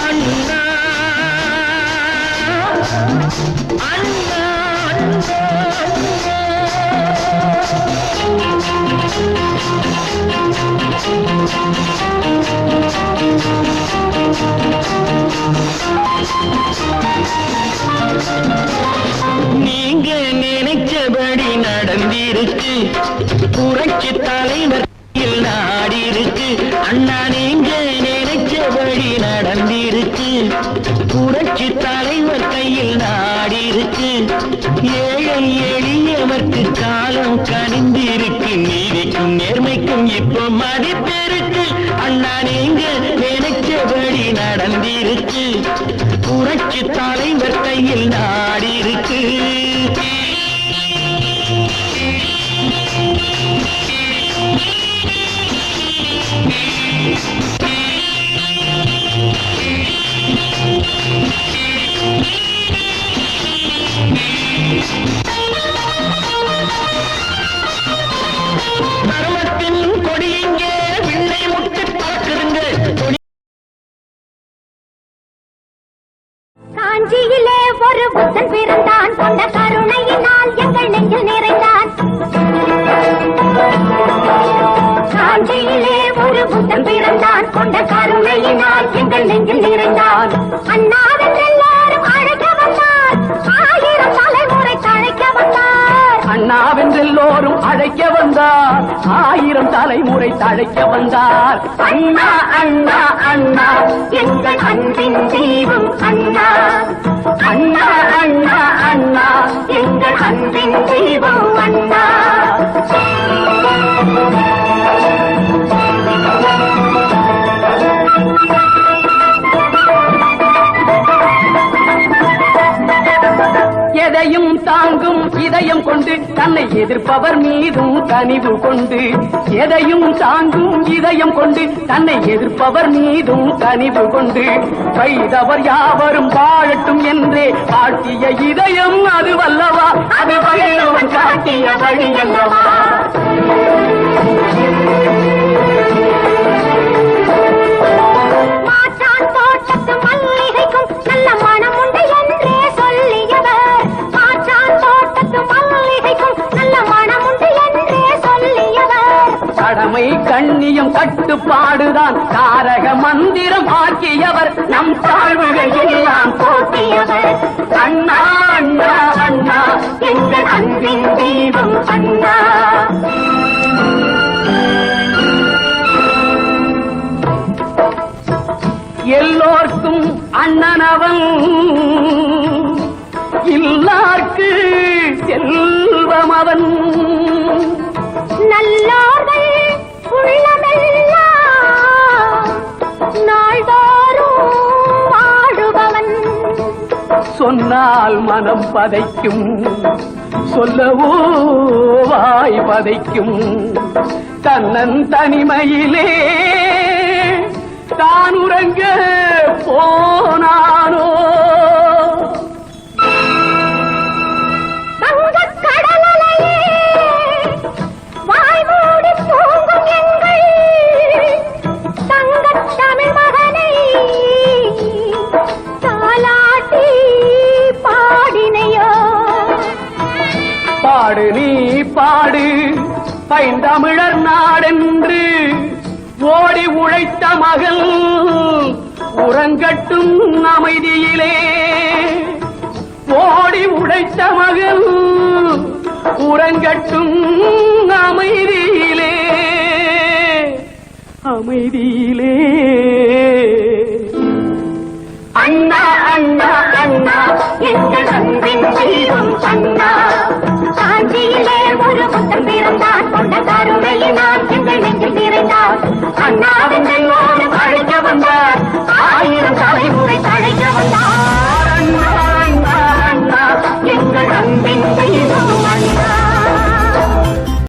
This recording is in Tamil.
அண்ணா. அண்ணா நீங்க நினைச்சபடி நடந்திருக்கு. புரட்சி தலைவர் கையில் நாடி இருக்கு அண்ணா நீங்க புரட்சி தலைவர் கையில் நாடிருக்கு. ஏழை எளியவர்க்கு காலம் கனிந்திருக்கு. நீதிக்கும் நேர்மைக்கும் இப்போ மதிப்பிருக்கு. அண்ணா நீங்க நினைச்சபடி நடந்திருக்கு. புரட்சி தலைவர் கையில் நாடி காஞ்சியிலே ஒரு புத்தன் பிறந்தான். கொண்ட கருணையினால் எங்கள் நெஞ்சில் நிறைந்தான். காஞ்சியிலே ஒரு புத்தன் பிறந்தான். கொண்ட கருணையினால் எங்கள் நெஞ்சில் நிறைந்தான். அண்ணாவின் எல்லாரும் அழைக்க வந்தார். ஆயிரம் தலைமுறை தழைக்க வந்தார். அண்ணாவின் எல்லோரும் அழைக்க வந்தார். ஆயிரம் தலைமுறை தழைக்க வந்தார். அண்ணா அண்ணா அண்ணா எங்கள் அன்பின் அண்ணா அண்ணா அண்ணா எங்கள் அன்பின் தெய்வம் எதையும் தாங்கும் இதயம் கொண்டு தன்னை எதிர்ப்பவர் மீதும் கனிவு கொண்டு. எதையும் தாங்கும் இதயம் கொண்டு தன்னை எதிர்ப்பவர் மீதும் கனிவு கொண்டு. செய்தவர் யாவரும் வாழட்டும் என்றே காட்டிய இதயம் அது வல்லவா அது வல்லவன் காட்டிய வழி அல்லவா? பட்டு பாடுதான் தாரக மந்திரம் ஆக்கியவர் நம் தாழ்வுகள் எல்லாம் போக்கியவர் அண்ணா அண்ணா அண்ணா எங்கள் அன்பின் தெய்வம் அண்ணா. எல்லோர்க்கும் அண்ணனவன் இல்லார்க்கு செல்வம் சொன்னால் மனம் பதைக்கும். சொல்லவோ வாய் பதைக்கும். தன்னன் தனிமையிலே தான் உறங்க போ பாடு. பைந்தமிழர் நாடென்று ஓடி உழைத்த மகள் உறங்கட்டும் அமைதியிலே. ஓடி உழைத்த மகள் உறங்கட்டும் அமைதியிலே. அமைதியிலே. அண்ணா அண்ணா அண்ணா எங்கள்